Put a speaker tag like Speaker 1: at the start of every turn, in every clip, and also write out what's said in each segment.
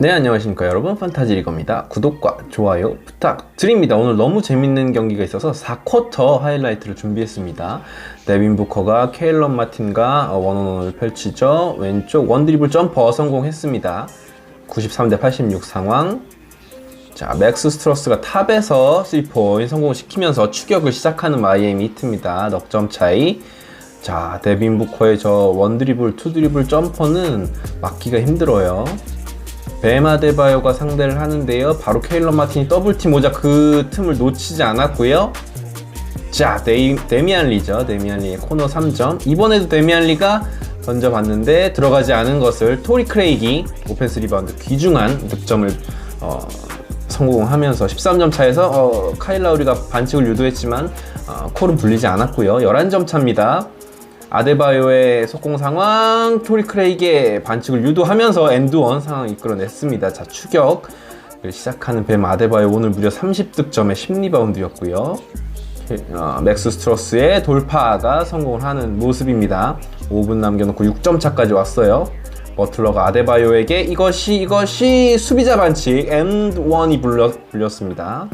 Speaker 1: 네 안녕하십니까 여러분. 판타지 리거입니다. 구독과 좋아요 부탁드립니다. 오늘 너무 재밌는 경기가 있어서 4쿼터 하이라이트를 준비했습니다. 데빈 부커가 케일런 마틴과 원원원을 펼치죠. 왼쪽 원드리블 점퍼 성공했습니다. 93대 86 상황. 자 맥스 스트러스가 탑에서 3포인 성공시키면서 추격을 시작하는 마이애미 히트입니다. 넉점 차이. 자 데빈 부커의 저 원드리블 투드리블 점퍼는 막기가 힘들어요 베마데바요가 상대를 하는데요. 바로 케일러 마틴이 더블팀 오자 그 틈을 놓치지 않았고요. 자, 데이, 데미안 리죠. 데미안 리의 코너 3점. 이번에도 데미안 리가 던져봤는데 들어가지 않은 것을 토리 크레이기 오펜스 리바운드 귀중한 득점을 어, 성공하면서 13점 차에서 어, 카일 라우리가 반칙을 유도했지만 어, 콜은 불리지 않았고요. 11점 차입니다. 아데바요의 속공 상황, 토리 크레이게 반칙을 유도하면서 엔드원 상황을 이끌어냈습니다. 자, 추격. 시작하는 뱀 아데바요 오늘 무려 30득점에 10리바운드였고요. 어, 맥스 스트로스의 돌파가 성공을 하는 모습입니다. 5분 남겨놓고 6점 차까지 왔어요. 버틀러가 아데바요에게 이것이 이것이 수비자 반칙 엔드원이 불렸, 불렸습니다.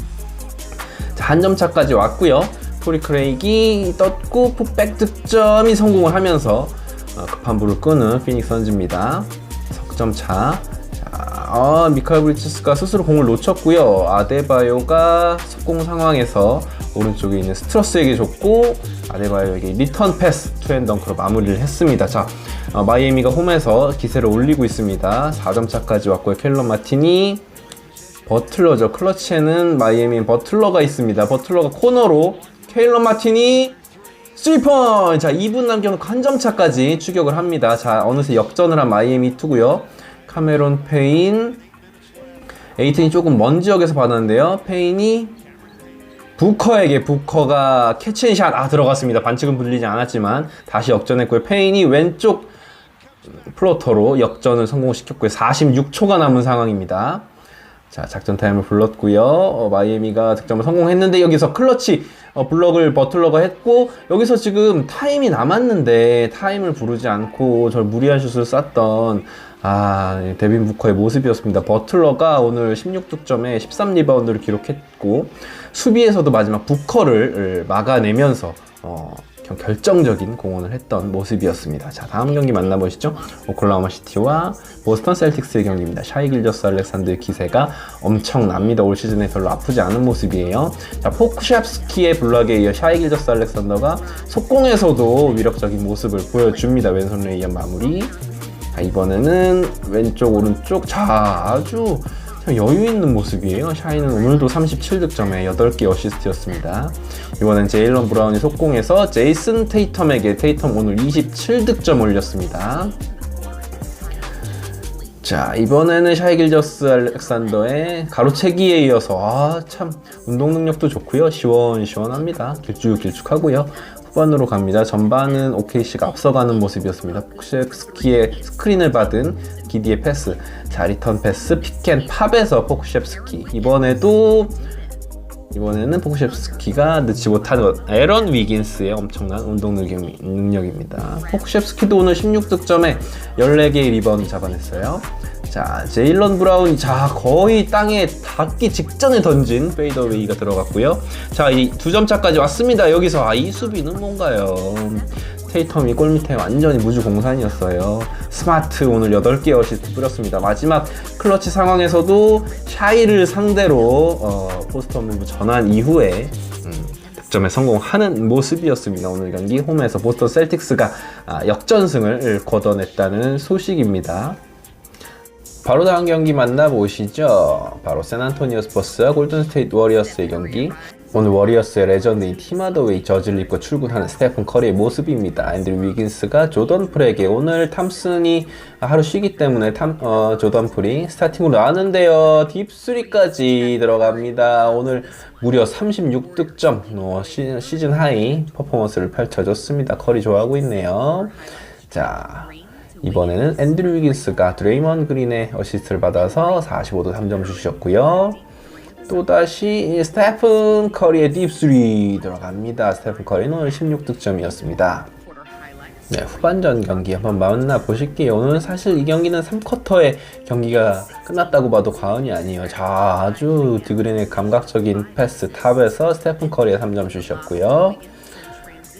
Speaker 1: 한점 차까지 왔고요. 토리 크레이기 떴고 풋백 득점이 성공을 하면서 어, 급한 불을 끄는 피닉스 선즈입니다. 석점 차. 자, 어, 미카엘 브리츠스가 스스로 공을 놓쳤고요. 아데바요가 속공 상황에서 오른쪽에 있는 스트러스에게 줬고 아데바요에게 리턴 패스 투앤덩크로 마무리를 했습니다. 자, 어, 마이애미가 홈에서 기세를 올리고 있습니다. 4점 차까지 왔고요. 켈러 마틴이 버틀러죠. 클러치에는 마이애미 버틀러가 있습니다. 버틀러가 코너로 케일러 마틴이 3포인트! 자, 2분 남겨놓고 한 점 차까지 추격을 합니다. 자, 어느새 역전을 한 마이애미 2고요. 카메론 페인. 에이튼이 조금 먼 지역에서 받았는데요. 페인이 부커에게 부커가 캐치앤샷 아 들어갔습니다. 반칙은 불리지 않았지만 다시 역전했고요. 페인이 왼쪽 플로터로 역전을 성공시켰고요. 46초가 남은 상황입니다. 자, 작전 타임을 불렀고요. 어, 마이애미가 득점을 성공했는데 여기서 클러치 어, 블럭을 버틀러가 했고 여기서 지금 타임이 남았는데 타임을 부르지 않고 저 무리한 슛을 쐈던 아, 데빈 부커의 모습이었습니다. 버틀러가 오늘 16득점에 13리바운드를 기록했고 수비에서도 마지막 부커를 막아내면서 어, 결정적인 공헌을 했던 모습이었습니다. 자, 다음 경기 만나보시죠. 오클라호마 시티와 보스턴 셀틱스의 경기입니다. 샤이 길저스 알렉산드의 기세가 엄청납니다. 올 시즌에 별로 아프지 않은 모습이에요. 자, 포크샵스키의 블락에 이어 샤이 길저스 알렉산더가 속공에서도 위력적인 모습을 보여줍니다. 왼손 레이언 마무리. 자, 이번에는 왼쪽 오른쪽 자 아주 여유 있는 모습이에요. 샤이는 오늘도 37득점에 8개 어시스트였습니다. 이번엔 제일런 브라운이 속공해서 제이슨 테이텀에게 테이텀 오늘 27득점 올렸습니다. 자 이번에는 샤이 길저스 알렉산더의 가로채기에 이어서 아, 참 운동 능력도 좋고요. 시원시원합니다. 길쭉길쭉하고요. 후반으로 갑니다. 전반은 OKC가 앞서가는 모습이었습니다. 폭스키의 스크린을 받은 기디의 패스 자 리턴 패스 픽앤 팝에서 포크셰프스키. 이번에도 이번에는 포크셰프스키가 늦지 못하는 에런 위긴스의 엄청난 운동 능력 입니다. 포크셰프스키도 오늘 16득점에 14개의 리바운드 잡아냈어요. 자, 제일런 브라운이 자 거의 땅에 닿기 직전에 던진 페이더웨이가 들어갔고요. 자, 이 두 점 차까지 왔습니다. 여기서 아, 이 수비는 뭔가요? 테이텀이 골 밑에 완전히 무주공산이었어요. 스마트 오늘 8개 어시스트 뿌렸습니다. 마지막 클러치 상황에서도 샤이를 상대로 어, 포스터 무브 전환 이후에 음, 득점에 성공하는 모습이었습니다. 오늘 경기 홈에서 보스턴 셀틱스가 아, 역전승을 거둬냈다는 소식입니다. 바로 다음 경기 만나보시죠. 바로 샌안토니오 스퍼스와 골든스테이트 워리어스의 경기. 오늘 워리어스의 레전드인 팀하더웨이 저지를 입고 출근하는 스테픈 커리의 모습입니다. 앤드류 위긴스가 조던 풀에게 오늘 탐슨이 하루 쉬기 때문에 탐, 어, 조던 풀이 스타팅으로 나왔는데요. 딥3까지 들어갑니다. 오늘 무려 36득점 어, 시, 시즌 하이 퍼포먼스를 펼쳐줬습니다. 커리 좋아하고 있네요. 자, 이번에는 앤드류 위긴스가 드레이먼 그린의 어시스트를 받아서 45도 3점 주셨고요. 또다시 스테픈 커리의 딥3 들어갑니다. 스테픈 커리는 오늘 16득점이었습니다. 네, 후반전 경기 한번 만나 보실게요. 오늘 사실 이 경기는 3쿼터에 경기가 끝났다고 봐도 과언이 아니에요. 자, 아주 드그린의 감각적인 패스 탑에서 스테픈 커리의 3점 슛이었고요.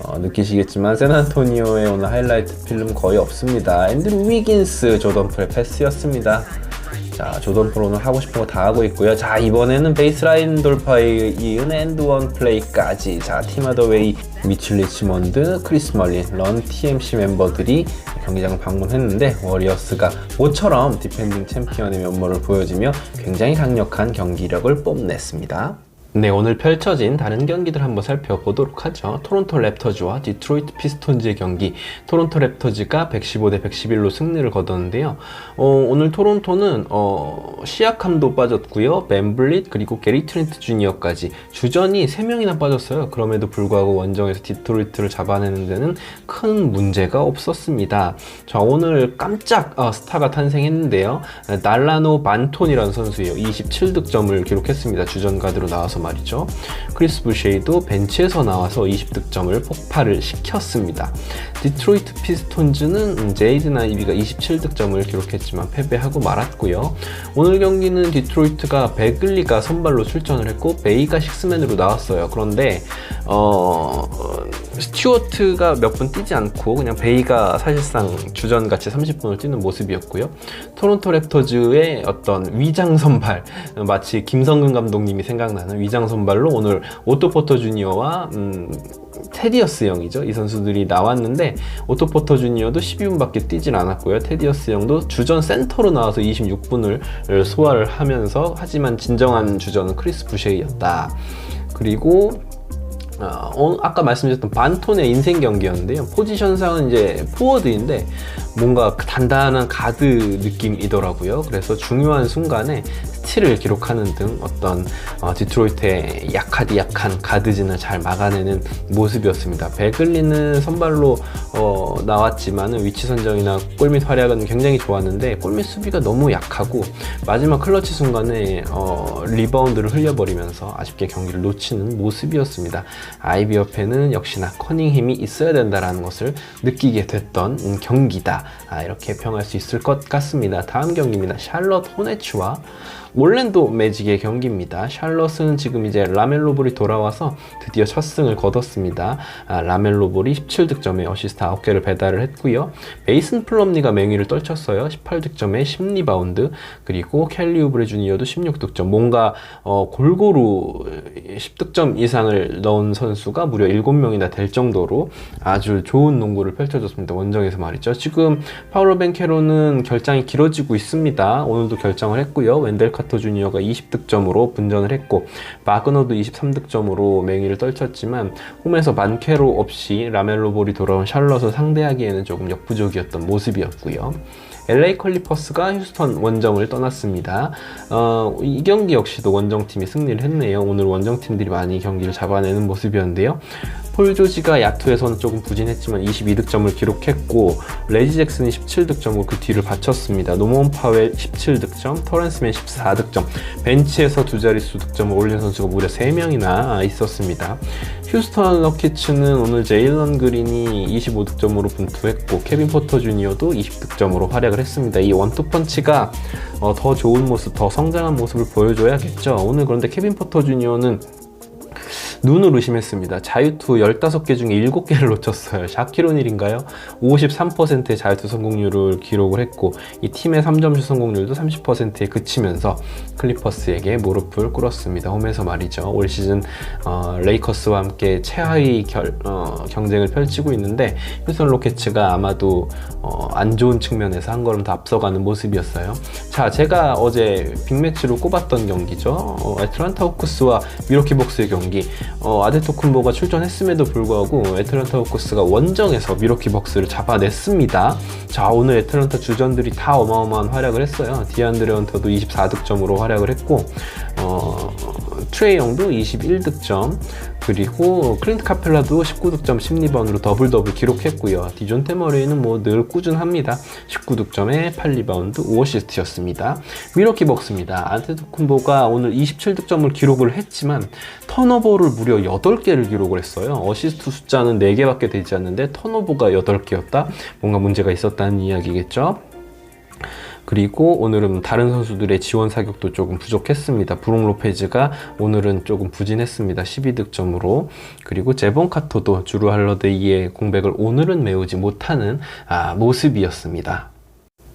Speaker 1: 어, 느끼시겠지만 샌안토니오의 오늘 하이라이트 필름 거의 없습니다. 앤드루 위긴스 조던풀의 패스였습니다. 자, 조던풀 오늘 하고 싶은 거 다 하고 있고요. 자, 이번에는 베이스라인 돌파에 이은 엔드원 플레이까지. 자, 팀하더웨이, 미칠 리치먼드, 크리스 멀린, 런 TMC 멤버들이 경기장을 방문했는데 워리어스가 모처럼 디펜딩 챔피언의 면모를 보여주며 굉장히 강력한 경기력을 뽐냈습니다. 네, 오늘 펼쳐진 다른 경기들 한번 살펴보도록 하죠. 토론토 랩터즈와 디트로이트 피스톤즈의 경기. 토론토 랩터즈가 115대 111로 승리를 거뒀는데요. 어, 오늘 토론토는 어, 시아캄도 빠졌고요. 벤블릿 그리고 게리 트렌트 주니어까지 주전이 3명이나 빠졌어요. 그럼에도 불구하고 원정에서 디트로이트를 잡아내는 데는 큰 문제가 없었습니다. 자, 오늘 깜짝 어, 스타가 탄생했는데요. 날라노 반톤이라는 선수예요. 27득점을 기록했습니다. 주전 가드로 나와서 말이죠. 크리스 부쉐이도 벤치에서 나와서 20득점을 폭발을 시켰습니다. 디트로이트 피스톤즈는 제이든 아이비가 27득점을 기록했지만 패배하고 말았고요. 오늘 경기는 디트로이트가 베글리가 선발로 출전을 했고 베이가 식스맨으로 나왔어요. 그런데 어, 스튜어트가 몇 분 뛰지 않고 그냥 베이가 사실상 주전같이 30분을 뛰는 모습이었고요. 토론토 랩터즈의 어떤 위장 선발 마치 김성근 감독님이 생각나는 위장 선발로 오늘 오토 포터 주니어와 음, 테디어스 형이죠. 이 선수들이 나왔는데 오토 포터 주니어도 12분밖에 뛰질 않았고요. 테디어스 형도 주전 센터로 나와서 26분을 소화를 하면서 하지만 진정한 주전은 크리스 부쉐이였다. 그리고 어, 아까 말씀드렸던 반톤의 인생 경기였는데요. 포지션상은 이제 포워드인데 뭔가 단단한 가드 느낌이더라고요. 그래서 중요한 순간에 스틸을 기록하는 등 어떤 어, 디트로이트의 약하디 약한 가드진을 잘 막아내는 모습이었습니다. 베글리는 선발로 어, 나왔지만 위치 선정이나 골밑 활약은 굉장히 좋았는데 골밑 수비가 너무 약하고 마지막 클러치 순간에 어, 리바운드를 흘려버리면서 아쉽게 경기를 놓치는 모습이었습니다. 아이비 옆에는 역시나 커닝햄이 있어야 된다는 것을 느끼게 됐던 경기다. 아, 이렇게 평할 수 있을 것 같습니다. 다음 경기입니다. 샬럿 호네츠와 올랜도 매직의 경기입니다. 샬럿은 지금 이제 라멜로볼이 돌아와서 드디어 첫 승을 거뒀습니다. 아, 라멜로볼이 17득점에 어시스트 9개를 배달을 했고요. 메이슨 플럼니가 맹위를 떨쳤어요. 18득점에 10리바운드 그리고 켈리 우브레 주니어도 16득점 뭔가 어, 골고루 10득점 이상을 넣은 선수가 무려 7명이나 될 정도로 아주 좋은 농구를 펼쳐줬습니다. 원정에서 말이죠. 지금 파울로 벤케로는 결장이 길어지고 있습니다. 오늘도 결정을 했고요. 웬델 카 카터 주니어가 20득점으로 분전을 했고 마그너도 23득점으로 맹위를 떨쳤지만 홈에서 만캐로 없이 라멜로 볼이 돌아온 샬럿을 상대하기에는 조금 역부족이었던 모습이었고요. LA 컬리퍼스가 휴스턴 원정을 떠났습니다. 어, 이 경기 역시도 원정팀이 승리를 했네요. 오늘 원정팀들이 많이 경기를 잡아내는 모습이었는데요. 폴 조지가 야투에서는 조금 부진했지만 22득점을 기록했고 레지 잭슨이 17득점으로 그 뒤를 바쳤습니다. 노먼 파웰 17득점, 터렌스맨 14득점, 벤치에서 두 자릿수 득점을 올린 선수가 무려 3명이나 있었습니다. 휴스턴 러키츠는 오늘 제일런 그린이 25득점으로 분투했고 케빈 포터 주니어도 20득점으로 활약을 했습니다. 이 원투펀치가 어, 더 좋은 모습, 더 성장한 모습을 보여줘야겠죠. 오늘 그런데 케빈 포터 주니어는 눈을 의심했습니다. 자유투 15개 중에 7개를 놓쳤어요. 샤키로닐인가요? 53%의 자유투 성공률을 기록을 했고 이 팀의 3점슛 성공률도 30%에 그치면서 클리퍼스에게 무릎을 꿇었습니다. 홈에서 말이죠. 올 시즌 어, 레이커스와 함께 최하위 결, 어, 경쟁을 펼치고 있는데 휴선 로켓츠가 아마도 어, 안 좋은 측면에서 한 걸음 더 앞서가는 모습이었어요. 자, 제가 어제 빅매치로 꼽았던 경기죠. 어, 애틀란타 호크스와 미러키 복스의 경기. 어, 아데토쿤보가 출전했음에도 불구하고 애틀란타 호크스가 원정에서 미러키 벅스를 잡아냈습니다. 자 오늘 애틀란타 주전들이 다 어마어마한 활약을 했어요. 디안드레 헌터도 24득점으로 활약을 했고 어, 트레이 영도 21득점 그리고 클린트 카펠라도 19득점 10리바운드로 더블 더블 기록했고요. 디존테 머레이는 뭐 늘 꾸준합니다. 19득점에 8리바운드 5어시스트였습니다. 미러키 벅스입니다. 안테토쿤보가 오늘 27득점을 기록을 했지만 턴오버를 무려 8개를 기록을 했어요. 어시스트 숫자는 4개밖에 되지 않는데 턴오버가 8개였다? 뭔가 문제가 있었다는 이야기겠죠. 그리고 오늘은 다른 선수들의 지원 사격도 조금 부족했습니다. 브룩 로페즈가 오늘은 조금 부진했습니다. 12득점으로. 그리고 제본 카토도 주루 할러데이의 공백을 오늘은 메우지 못하는 아, 모습이었습니다.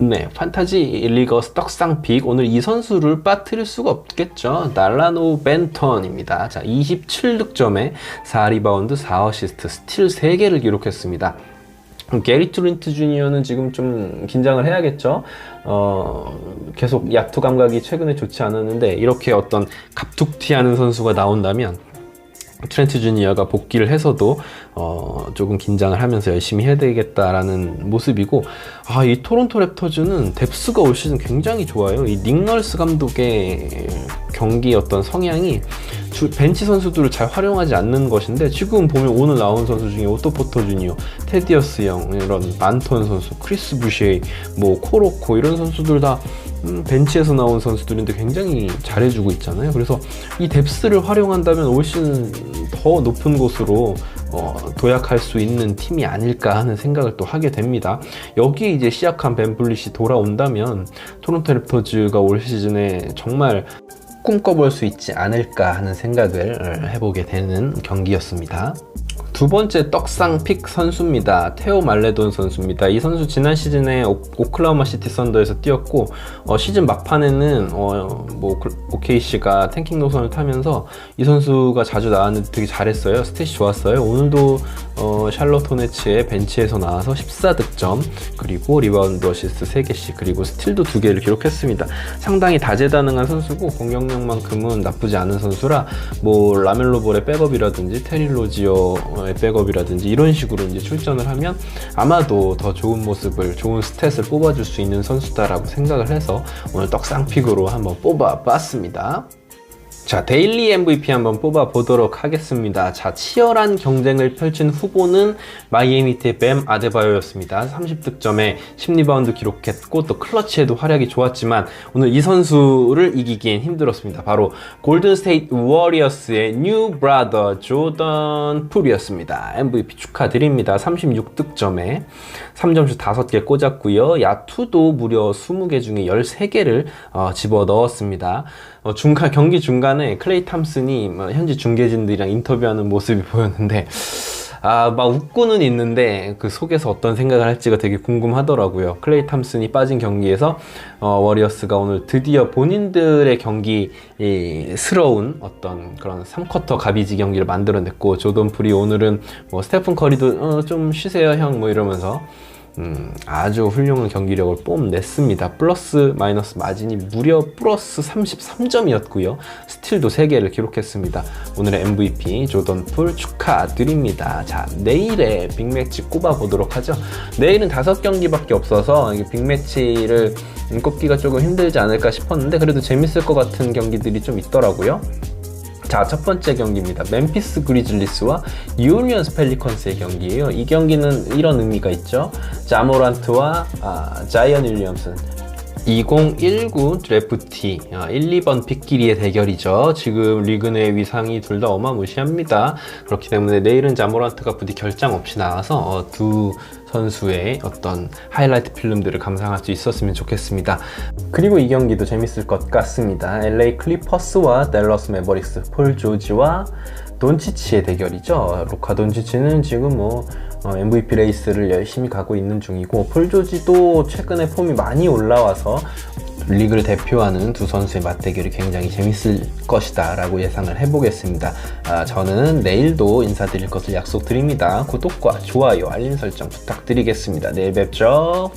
Speaker 1: 네, 판타지 리거 떡상픽 오늘 이 선수를 빠뜨릴 수가 없겠죠. 날라노 벤턴입니다. 자, 27득점에 4리바운드, 4어시스트, 스틸 3개를 기록했습니다. 게리 트린트 주니어는 지금 좀 긴장을 해야겠죠. 어, 계속 약투 감각이 최근에 좋지 않았는데 이렇게 어떤 갑툭튀하는 선수가 나온다면 트렌트 주니어가 복귀를 해서도 어, 조금 긴장을 하면서 열심히 해야 되겠다라는 모습이고 아, 이 토론토 랩터즈는 뎁스가 올 시즌 굉장히 좋아요. 이 닉널스 감독의 경기 어떤 성향이 주, 벤치 선수들을 잘 활용하지 않는 것인데 지금 보면 오늘 나온 선수 중에 오토 포터 주니어, 테디어스 형, 이런 만톤 선수, 크리스 부쉐이, 뭐 코로코 이런 선수들 다 음, 벤치에서 나온 선수들인데 굉장히 잘해주고 있잖아요. 그래서 이 뎁스를 활용한다면 올 시즌 더 높은 곳으로 어, 도약할 수 있는 팀이 아닐까 하는 생각을 또 하게 됩니다. 여기에 이제 시약한 벤블릿이 돌아온다면 토론토 랩터즈가 올 시즌에 정말 꿈꿔볼 수 있지 않을까 하는 생각을 해보게 되는 경기였습니다. 두 번째 떡상 픽 선수입니다. 테오 말레돈 선수입니다. 이 선수 지난 시즌에 오, 클라호마 시티 썬더에서 뛰었고 어, 시즌 막판에는 어, 뭐 OKC가 탱킹 노선을 타면서 이 선수가 자주 나왔는데 되게 잘했어요. 스탯이 좋았어요. 오늘도 어, 샬럿 호네츠의 벤치에서 나와서 14득점 그리고 리바운드 어시스트 3개씩 그리고 스틸도 2개를 기록했습니다. 상당히 다재다능한 선수고 공격력만큼은 나쁘지 않은 선수라 뭐 라멜로 볼의 백업이라든지 테릴로지어의 백업이라든지 이런 식으로 이제 출전을 하면 아마도 더 좋은 모습을 좋은 스탯을 뽑아줄 수 있는 선수다라고 생각을 해서 오늘 떡상픽으로 한번 뽑아봤습니다. 자, 데일리 MVP 한번 뽑아 보도록 하겠습니다. 자, 치열한 경쟁을 펼친 후보는 마이애미트의 뱀 아데바요였습니다. 30득점에 10리바운드 기록했고 또 클러치에도 활약이 좋았지만 오늘 이 선수를 이기기엔 힘들었습니다. 바로 골든 스테이트 워리어스의 뉴 브라더 조던 풀이었습니다. MVP 축하드립니다. 36득점에 3점슛 5개 꽂았고요. 야투도 무려 20개 중에 13개를 어, 집어 넣었습니다. 어, 중간 경기 중간에 클레이 탐슨이 뭐 현지 중계진들이랑 인터뷰하는 모습이 보였는데 아, 막 웃고는 있는데 그 속에서 어떤 생각을 할지가 되게 궁금하더라고요. 클레이 탐슨이 빠진 경기에서 어, 워리어스가 오늘 드디어 본인들의 경기스러운 어떤 그런 3쿼터 가비지 경기를 만들어냈고 조던 풀이 오늘은 뭐 스테픈 커리도 어, 좀 쉬세요 형 뭐 이러면서 음, 아주 훌륭한 경기력을 뽐냈습니다. 플러스 마이너스 마진이 무려 플러스 33점이었고요. 스틸도 3개를 기록했습니다. 오늘의 MVP 조던 풀 축하드립니다. 자, 내일의 빅매치 꼽아보도록 하죠. 내일은 5경기밖에 없어서 빅매치를 꼽기가 조금 힘들지 않을까 싶었는데 그래도 재밌을 것 같은 경기들이 좀 있더라고요. 자, 첫 번째 경기입니다. 멤피스 그리즐리스와 뉴올리언스 펠리컨스의 경기예요. 이 경기는 이런 의미가 있죠. 자모란트와 아, 자이언 윌리엄슨 2019 드래프티 1, 아, 2번 픽끼리의 대결이죠. 지금 리그 내 위상이 둘 다 어마무시합니다. 그렇기 때문에 내일은 자모란트가 부디 결장 없이 나와서 어, 두 선수의 어떤 하이라이트 필름들을 감상할 수 있었으면 좋겠습니다. 그리고 이 경기도 재밌을 것 같습니다. LA 클리퍼스와 댈러스 매버릭스 폴 조지와 돈치치의 대결이죠. 루카 돈치치는 지금 뭐 MVP 어, 레이스를 열심히 가고 있는 중이고 폴 조지도 최근에 폼이 많이 올라와서 리그를 대표하는 두 선수의 맞대결이 굉장히 재밌을 것이다 라고 예상을 해보겠습니다. 아, 저는 내일도 인사드릴 것을 약속드립니다. 구독과 좋아요, 알림 설정 부탁드리겠습니다. 내일 뵙죠.